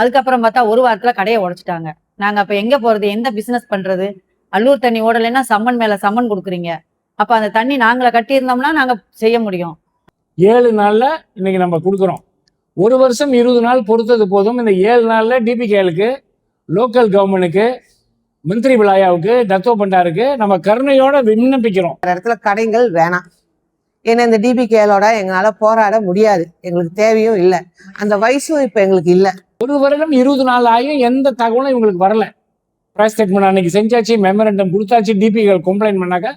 அதுக்கப்புறம் பார்த்தா ஒரு வாரத்துல கடையை உடைச்சிட்டாங்க. நாங்க அப்ப எங்க போறது? எந்த பிசினஸ் பண்றது? அல்லூர் தண்ணி ஓடலைன்னா சம்மன் மேல சம்மன் கொடுக்குறீங்க. அப்ப அந்த தண்ணி நாங்கள கட்டி இருந்தோம்னா நாங்க செய்ய முடியும். ஏழு நாள்ல இன்னைக்கு நம்ம கொடுக்குறோம். ஒரு வருஷம் இருபது நாள் பொறுத்தது போதும். இந்த ஏழு நாள்ல டிபிகேலுக்கு லோக்கல் கவர்மெண்ட்டுக்கு மந்திரி விழாயாவுக்கு தத்தோ பண்டாருக்கு நம்ம கருணையோட விண்ணப்பிக்கிறோம். அந்த இடத்துல கடைகள் வேணாம். ஏன்னா இந்த டிபிகேலோட எங்களால போராட முடியாது. எங்களுக்கு தேவையும் இல்லை. அந்த வயசும் இப்ப எங்களுக்கு இல்லை. ஒரு வருடம் இருபது நாள் ஆகியும் எந்த தகவலும் இவங்களுக்கு வரல. ப்ரைஸ் ஸ்டேட்மெண்ட் அன்னைக்கு செஞ்சாச்சு மெமரண்டம் கொடுத்தாச்சு டிபிகள் கம்ப்ளைண்ட் பண்ணாக்க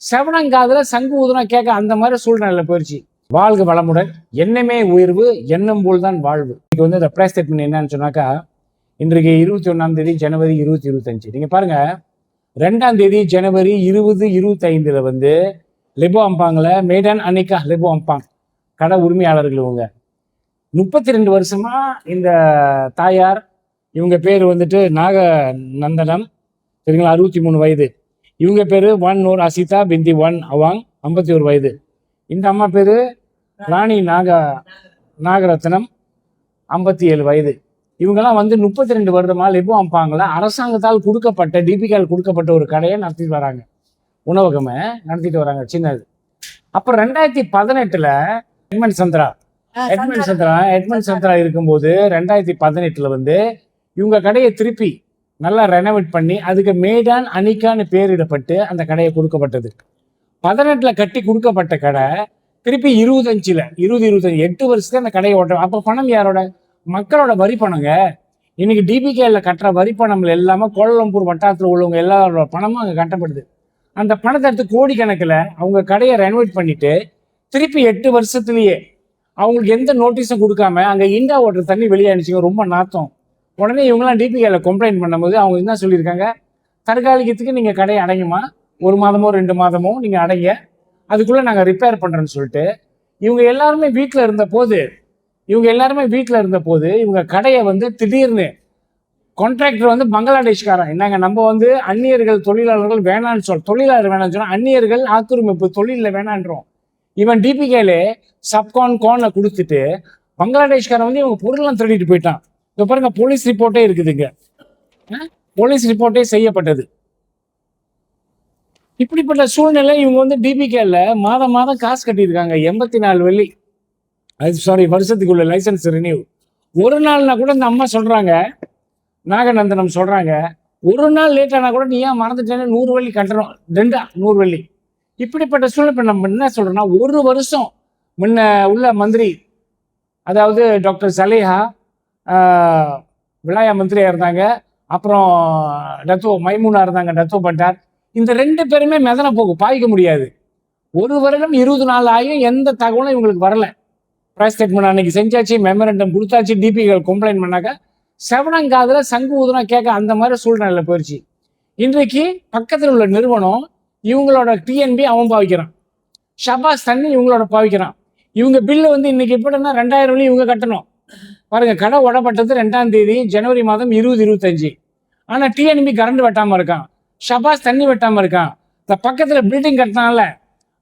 செவனங்காதில் சங்கு ஊதுனா கேட்க அந்த மாதிரி சூழ்நிலையில் போயிடுச்சு வாழ்க வளமுடன் எண்ணமே உயர்வு எண்ணம் போல் தான் வாழ்வு. இன்னைக்கு வந்து இந்த ப்ரைஸ் ஸ்டேட்மெண்ட் என்னன்னு சொன்னாக்கா இன்றைக்கு இருபத்தி ஒன்றாம் தேதி ஜனவரி இருபத்தி இருபத்தஞ்சு. நீங்கள் பாருங்கள் ரெண்டாம் தேதி ஜனவரி இருபது இருபத்தைந்தில் வந்து லெபோ அம்பாங்கில் மேடன் அன்னிகா லெபோ அம்பாங் கடை உரிமையாளர்கள் இவங்க. முப்பத்தி ரெண்டு வருஷமா இந்த தாயார் இவங்க பேர் வந்துட்டு நாக நந்தனம் சரிங்களா? அறுபத்தி மூணு வயது. இவங்க பேர் ஒன் நூர் அசிதா பிந்தி ஒன் அவாங் ஐம்பத்தி ஒரு வயது. இந்த அம்மா பேர் ராணி நாக நாகரத்னம் ஐம்பத்தி ஏழு வயது. இவங்கெல்லாம் வந்து முப்பத்தி ரெண்டு வருடமா லெபோ அம்பாங்கள அரசாங்கத்தால் கொடுக்கப்பட்ட டிபிகால் கொடுக்கப்பட்ட ஒரு கடையை நடத்திட்டு வராங்க. உணவகமே நடத்திட்டு வராங்க சின்னது. அப்புறம் ரெண்டாயிரத்தி பதினெட்டில் Edmund Chandra Edmund Chandra Edmund Chandra இருக்கும்போது ரெண்டாயிரத்தி பதினெட்டுல வந்து இவங்க கடையை திருப்பி நல்லா ரெனோவேட் பண்ணி அதுக்கு மேடான் அனிகான்னு பேரிடப்பட்டு அந்த கடையை கொடுக்கப்பட்டது. பதினெட்டுல கட்டி கொடுக்கப்பட்ட கடை திருப்பி இருபத்தஞ்சுல இருபது இருபத்தஞ்சு எட்டு வருஷத்துல அந்த கடையை ஓட்ட அப்ப பணம் யாரோட? மக்களோட வரி பணங்க. இன்னைக்கு டிபிகேல கட்டுற வரி பணம் எல்லாமே கோலம்பூர் வட்டாரத்தில் உள்ளவங்க எல்லாரோட பணமும் அங்கே கட்டப்படுது. அந்த பணத்தை எடுத்து கோடிக்கணக்கில் அவங்க கடையை ரெனோவேட் பண்ணிட்டு திருப்பி எட்டு வருஷத்துலயே அவங்களுக்கு எந்த நோட்டீஸும் கொடுக்காம அங்கே இண்டா ஓட்டுற தண்ணி வெளியே அனுப்பிச்சிங்க ரொம்ப நாத்தம். உடனே இவங்கெல்லாம் டிபிகேல கம்ப்ளைண்ட் பண்ணும்போது அவங்க என்ன சொல்லியிருக்காங்க? தற்காலிகத்துக்கு நீங்கள் கடையை அடையுமா? ஒரு மாதமோ ரெண்டு மாதமோ நீங்கள் அடைங்க. அதுக்குள்ளே நாங்கள் ரிப்பேர் பண்ணுறோன்னு சொல்லிட்டு இவங்க எல்லாருமே வீட்டில் இருந்த போது இவங்க எல்லாருமே வீட்டில் இருந்த போது இவங்க கடையை வந்து திடீர்னு கான்ட்ராக்டர் வந்து பங்களாதேஷ்காரன். என்னங்க நம்ம வந்து அந்நியர்கள் தொழிலாளர்கள் வேணான்னு சொல் தொழிலாளர் வேணாம்னு சொன்னால் அந்நியர்கள் ஆக்கிரமிப்பு தொழிலில் வேணான்றோம். இவன் டிபிகேல சப்கான் கான்ல கொடுத்துட்டு பங்களாதேஷ்காரன் வந்து இவங்க பொருள்லாம் திருடிட்டு போயிட்டான். இப்போ பாருங்க போலீஸ் ரிப்போர்ட்டே இருக்குதுங்க. போலீஸ் ரிப்போர்ட்டே செய்யப்பட்டது. இப்படிப்பட்ட சூழ்நிலை இவங்க வந்து டிபிகேல மாதம் மாதம் காசு கட்டியிருக்காங்க. எண்பத்தி நாலு வெள்ளி. அது சாரி வருஷத்துக்குள்ள லைசன்ஸ் ரினியூ ஒரு நாள்னா கூட இந்த அம்மா சொல்றாங்க நாகநந்தனம் சொல்றாங்க ஒரு நாள் லேட் ஆனா கூட நீ ஏன் மறந்துட்டேன்னு நூறு வெள்ளி கட்டணும். ரெண்டா நூறு வெள்ளி. இப்படிப்பட்ட சூழ்நிலை இப்போ நம்ம என்ன சொல்கிறோன்னா ஒரு வருஷம் முன்ன உள்ள மந்திரி அதாவது டாக்டர் சலேஹா ஆஹ், விலாயா மந்திரியா இருந்தாங்க. அப்புறம் டத்தோ மைமூனா இருந்தாங்க டத்தோ பட்டார் இந்த ரெண்டு பேருமே மெதன போகும் பாய்க்க முடியாது. ஒரு வருடம் இருபது நாள் ஆகியும் எந்த தகவலும் இவங்களுக்கு வரல. ப்ரைஸ் ஸ்டேட்மெண்ட் அன்னைக்கு செஞ்சாச்சு மெமரண்டம் கொடுத்தாச்சு டிபிகள் கம்ப்ளைண்ட் பண்ணாக்க செவனங்காதில் சங்கு ஊதுனா கேட்க அந்த மாதிரி சூழ்நிலையில் போயிடுச்சு இன்றைக்கு பக்கத்தில் உள்ள நிறுவனம் இவங்களோட டிஎன்பி அவன் பாவிக்கிறான். ஷபாஸ் தண்ணி இவங்களோட பாவிக்கிறான். இவங்க பில்லு வந்து இன்னைக்கு எப்படின்னா ரெண்டாயிரம் வழி இவங்க கட்டணும். பாருங்க கடை உடப்பட்டது ரெண்டாம் தேதி ஜனவரி மாதம் இருபது இருபத்தஞ்சு. ஆனால் டிஎன்பி கரண்ட் வெட்டாமல் இருக்கான். ஷபாஸ் தண்ணி வெட்டாமல் இருக்கான். இந்த பக்கத்தில் பில்டிங் கட்டினால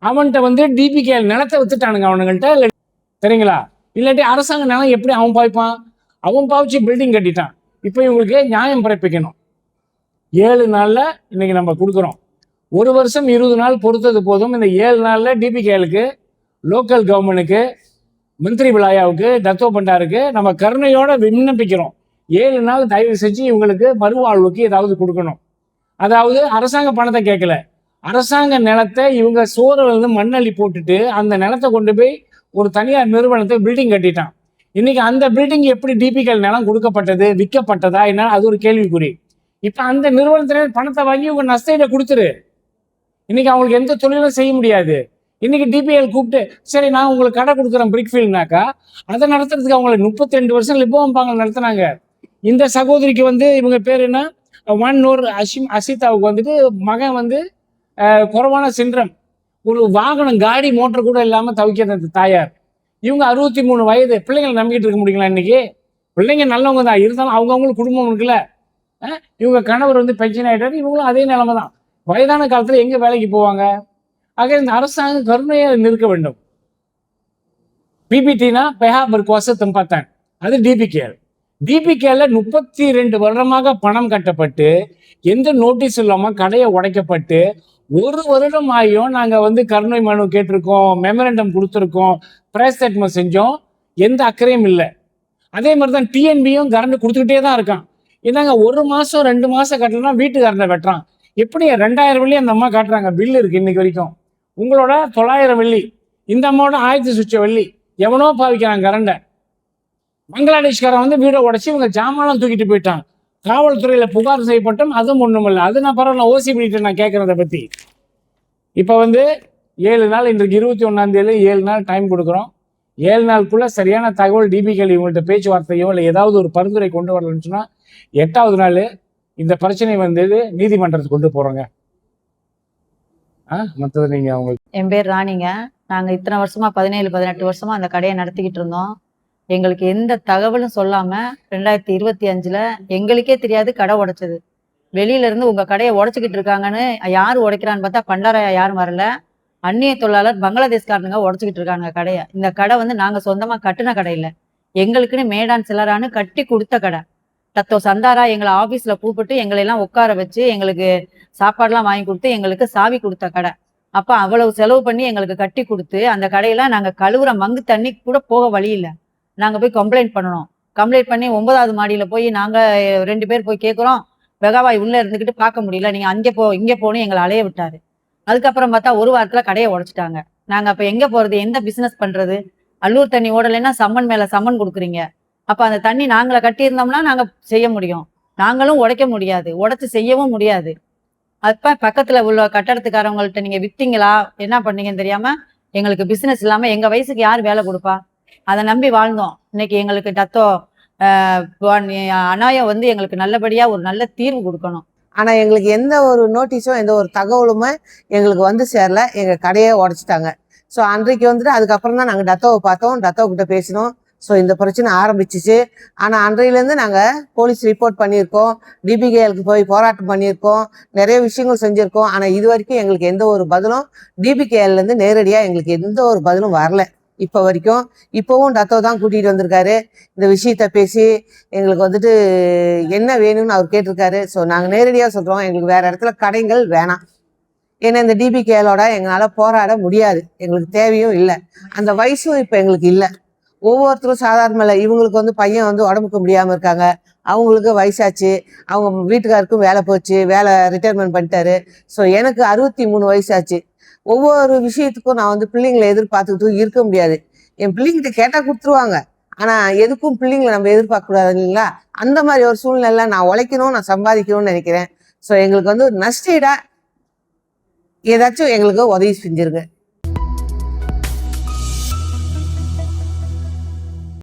அவன்கிட்ட வந்து டிபிகேஎல் நிலத்தை வித்துட்டானுங்க அவனுங்கள்ட்ட இல்லை சரிங்களா இல்லாட்டி அரசாங்க நிலம் எப்படி அவன் பாய்ப்பான் அவன் பாவிச்சு பில்டிங் கட்டிட்டான். இப்போ இவங்களுக்கு நியாயம் பிறப்பிக்கணும்? ஏழு நாளில் இன்னைக்கு நம்ம கொடுக்குறோம். ஒரு வருஷம் இருபது நாள் பொறுத்தது போதும். இந்த ஏழு நாளில் டிபிகேலுக்கு லோக்கல் கவர்மெண்ட்டுக்கு மந்திரி விழாயாவுக்கு தத்தோ பண்டாருக்கு நம்ம கருணையோட விண்ணப்பிக்கிறோம். ஏழு நாள் தயவு செஞ்சு இவங்களுக்கு மறுவாழ்வுக்கு ஏதாவது கொடுக்கணும். அதாவது அரசாங்க பணத்தை கேட்கல. அரசாங்க நிலத்தை இவங்க சோறுலேருந்து மண்ணள்ளி போட்டுட்டு அந்த நிலத்தை கொண்டு போய் ஒரு தனியார் நிறுவனத்தை பில்டிங் கட்டிட்டான். இன்னைக்கு அந்த பில்டிங் எப்படி டிபிகல் நிலம் கொடுக்கப்பட்டது விற்கப்பட்டதா? என்ன? அது ஒரு கேள்விக்குறி. இப்போ அந்த நிறுவனத்தினர் பணத்தை வாங்கி உங்க நஷ்டத்தை கொடுத்துரு. இன்னைக்கு அவங்களுக்கு எந்த தொழிலும் செய்ய முடியாது. இன்னைக்கு டிபிஎல் கூப்பிட்டு சரி நான் உங்களுக்கு கடை கொடுக்குறேன் பிரிக்ஃபீல்ட்னாக்கா அதை நடத்துறதுக்கு அவங்களுக்கு முப்பத்தி ரெண்டு வருஷம் லிப்போம்பாங்க நடத்துனாங்க. இந்த சகோதரிக்கு வந்து இவங்க பேர் என்ன? ஒன் நூர் அஷிம் அசிதாவுக்கு வந்துட்டு மகன் வந்து குறவான குறைவான சின்ரம். ஒரு வாகனம் காடி மோட்டர் கூட இல்லாமல் தவிக்கிற அந்த தாயார். இவங்க அறுபத்தி மூணு வயது. பிள்ளைங்களை நம்பிக்கிட்டு இருக்க முடியுங்களா இன்னைக்கு? பிள்ளைங்க நல்லவங்க தான். இருந்தாலும் அவங்கவுங்களுக்கு குடும்பம் இருக்குல்ல. இவங்க கணவர் வந்து பென்ஷன் ஆகிட்டாரு இவங்களும் அதே நிலைமை தான். வயதான காலத்தில் எங்கே வேலைக்கு போவாங்க? ஆக இந்த அரசாங்கம் கருணையை நிற்க வேண்டும். பிபிடினா பெஹாபர் பர்குவாச பார்த்தேன். அது டிபிகேஎல். டிபிகேல முப்பத்தி ரெண்டு வருடமாக பணம் கட்டப்பட்டு எந்த நோட்டீஸ் இல்லாமல் கடையை உடைக்கப்பட்டு ஒரு வருடம் ஆகியும் நாங்கள் வந்து கருணை மனு கேட்டிருக்கோம் மெமரண்டம் கொடுத்துருக்கோம் பிரஸ் ஸ்டேட்மெண்ட் செஞ்சோம் எந்த அக்கறையும் இல்லை. அதே மாதிரி தான் டிஎன்பியும் கரண்ட் கொடுத்துக்கிட்டே தான் இருக்கான். என்னங்க ஒரு மாதம் ரெண்டு மாதம் கட்டலன்னா வீட்டுக்காரனை வெட்டுறான். எப்படி ரெண்டாயிரம் வெள்ளி அந்த அம்மா காட்டுறாங்க? பில் இருக்குது இன்னைக்கு வரைக்கும். உங்களோட தொள்ளாயிரம் வெள்ளி. இந்த அம்மாவோட ஆயிரத்தி சுச்ச வெள்ளி. எவனோ பாவிக்கிறான் கரண்டை. பங்களாதேஷ்காரன் வந்து வீடை உடச்சி இவங்க ஜாமானம் தூக்கிட்டு போயிட்டான். காவல்துறையில் புகார் செய்யப்பட்டோம் அதுவும் ஒன்றுமில்லை அது நான் பரவாயில்ல ஓசிபிகிட்ட நான் கேட்குறத பற்றி இப்போ வந்து ஏழு நாள் இன்றைக்கு இருபத்தி ஒன்றாந்தேதி ஏழு நாள் டைம் கொடுக்குறோம். ஏழு நாளுக்குள்ளே சரியான தகவல் டிபிகள் இவங்கள்ட்ட பேச்சுவார்த்தையோ இல்லை ஏதாவது ஒரு பரிந்துரை கொண்டு வரலன்னு சொன்னால் எட்டாவது நாள் இந்த பிரச்சனை வந்து நீதிமன்றத்துக்கு கொண்டு போறோங்க. மற்றது நீங்க அவங்களுக்கு என் பேர் ராணிங்க. நாங்க இத்தனை வருஷமா பதினேழு பதினெட்டு வருஷமா அந்த கடையை நடத்திக்கிட்டு இருந்தோம். எங்களுக்கு எந்த தகவலும் சொல்லாம ரெண்டாயிரத்தி இருபத்தி அஞ்சுல எங்களுக்கே தெரியாது கடை உடைச்சது. வெளியில இருந்து உங்க கடையை உடைச்சுக்கிட்டு இருக்காங்கன்னு யார் உடைக்கிறான்னு பார்த்தா பண்டாரையா யாரும் வரல. அந்நிய தொழிலாளர் பங்களாதேஷ்காரனுங்க உடைச்சுக்கிட்டு இருக்காங்க கடையை. இந்த கடை வந்து நாங்க சொந்தமா கட்டின கடை இல்லை. எங்களுக்குன்னு மேடான் சிலரான்னு கட்டி கொடுத்த கடை. தத்தோ சந்தாரா எங்களை ஆபீஸ்ல கூப்பிட்டு எங்களை எல்லாம் உட்கார வச்சு எங்களுக்கு சாப்பாடுலாம் வாங்கி கொடுத்து எங்களுக்கு சாவி கொடுத்த கடை. அப்ப அவ்வளவு செலவு பண்ணி எங்களுக்கு கட்டி கொடுத்து அந்த கடையெல்லாம் நாங்க கழுவுற மங்கு தண்ணி கூட போக வழி இல்லை. நாங்க போய் கம்ப்ளைண்ட் பண்ணணும். கம்ப்ளைண்ட் பண்ணி ஒன்பதாவது மாடியில போய் நாங்க ரெண்டு பேர் போய் கேட்குறோம் வெகாவாய் உள்ள இருந்துகிட்டு பார்க்க முடியல. நீங்க அங்கே போ இங்கே போகணும் எங்களை அலைய விட்டாரு. அதுக்கப்புறம் பார்த்தா ஒரு வாரத்துல கடையை உடைச்சிட்டாங்க. நாங்க அப்ப எங்க போறது? எந்த பிசினஸ் பண்றது? அல்லூர் தண்ணி ஓடலைன்னா சம்மன் மேல சம்மன் கொடுக்குறீங்க. அப்ப அந்த தண்ணி நாங்களை கட்டியிருந்தோம்னா நாங்க செய்ய முடியும். நாங்களும் உடைக்க முடியாது. உடைச்சு செய்யவும் முடியாது. அப்ப பக்கத்துல உள்ள கட்டடத்துக்காரவங்கள்ட்ட நீங்க வித்தீங்களா? என்ன பண்ணீங்கன்னு தெரியாம எங்களுக்கு பிசினஸ் இல்லாம எங்க வயசுக்கு யார் வேலை கொடுப்பா? அதை நம்பி வாழ்ந்தோம். இன்னைக்கு எங்களுக்கு டத்தோ ஆஹ் அநாயம் வந்து எங்களுக்கு நல்லபடியா ஒரு நல்ல தீர்வு கொடுக்கணும். ஆனா எங்களுக்கு எந்த ஒரு நோட்டீஸும் எந்த ஒரு தகவலுமே எங்களுக்கு வந்து சேரல. எங்க கடையை உடைச்சிட்டாங்க. ஸோ அன்றைக்கு வந்துட்டு அதுக்கப்புறம் தான் நாங்கள் டத்தோவை பார்த்தோம். டத்தோ கிட்ட பேசினோம். ஸோ இந்த பிரச்சனை ஆரம்பிச்சிச்சு. ஆனால் அன்றையிலேருந்து நாங்கள் போலீஸ் ரிப்போர்ட் பண்ணியிருக்கோம். டிபிகேஎலுக்கு போய் போராட்டம் பண்ணியிருக்கோம். நிறைய விஷயங்கள் செஞ்சுருக்கோம். ஆனால் இது வரைக்கும் எங்களுக்கு எந்த ஒரு பதிலும் டிபிகேஎல்லேருந்து நேரடியாக எங்களுக்கு எந்த ஒரு பதிலும் வரல. இப்போ வரைக்கும் இப்போவும் டத்தோ தான் கூட்டிகிட்டு வந்திருக்காரு. இந்த விஷயத்த பேசி எங்களுக்கு வந்துட்டு என்ன வேணும்னு அவர் கேட்டிருக்காரு. ஸோ நாங்கள் நேரடியாக சொல்கிறோம் எங்களுக்கு வேறு இடத்துல கடைகள் வேணாம். ஏன்னா இந்த டிபிகேலோட எங்களால் போராட முடியாது. எங்களுக்கு தேவையும் இல்லை. அந்த வயசும் இப்போ எங்களுக்கு இல்லை. ஒவ்வொருத்தரும் சாதாரண இல்லை இவங்களுக்கு வந்து பையன் வந்து உடம்புக்கு முடியாமல் இருக்காங்க. அவங்களுக்கு வயசாச்சு. அவங்க வீட்டுக்காருக்கும் வேலை போச்சு. வேலை ரிட்டையர்மெண்ட் பண்ணிட்டாரு. ஸோ எனக்கு அறுபத்தி மூணு வயசாச்சு. ஒவ்வொரு விஷயத்துக்கும் நான் வந்து பிள்ளைங்களை எதிர்பார்த்துக்கிட்டு இருக்க முடியாது. என் பிள்ளைங்கிட்ட கேட்டால் கொடுத்துருவாங்க. ஆனால் எதுக்கும் பிள்ளைங்களை நம்ம எதிர்பார்க்க கூடாது இல்லைங்களா? அந்த மாதிரி ஒரு சூழ்நிலை நான் உழைக்கணும் நான் சம்பாதிக்கணும்னு நினைக்கிறேன். ஸோ எங்களுக்கு வந்து நஷ்டீடாக ஏதாச்சும் எங்களுக்கு உதவி செஞ்சிருங்க.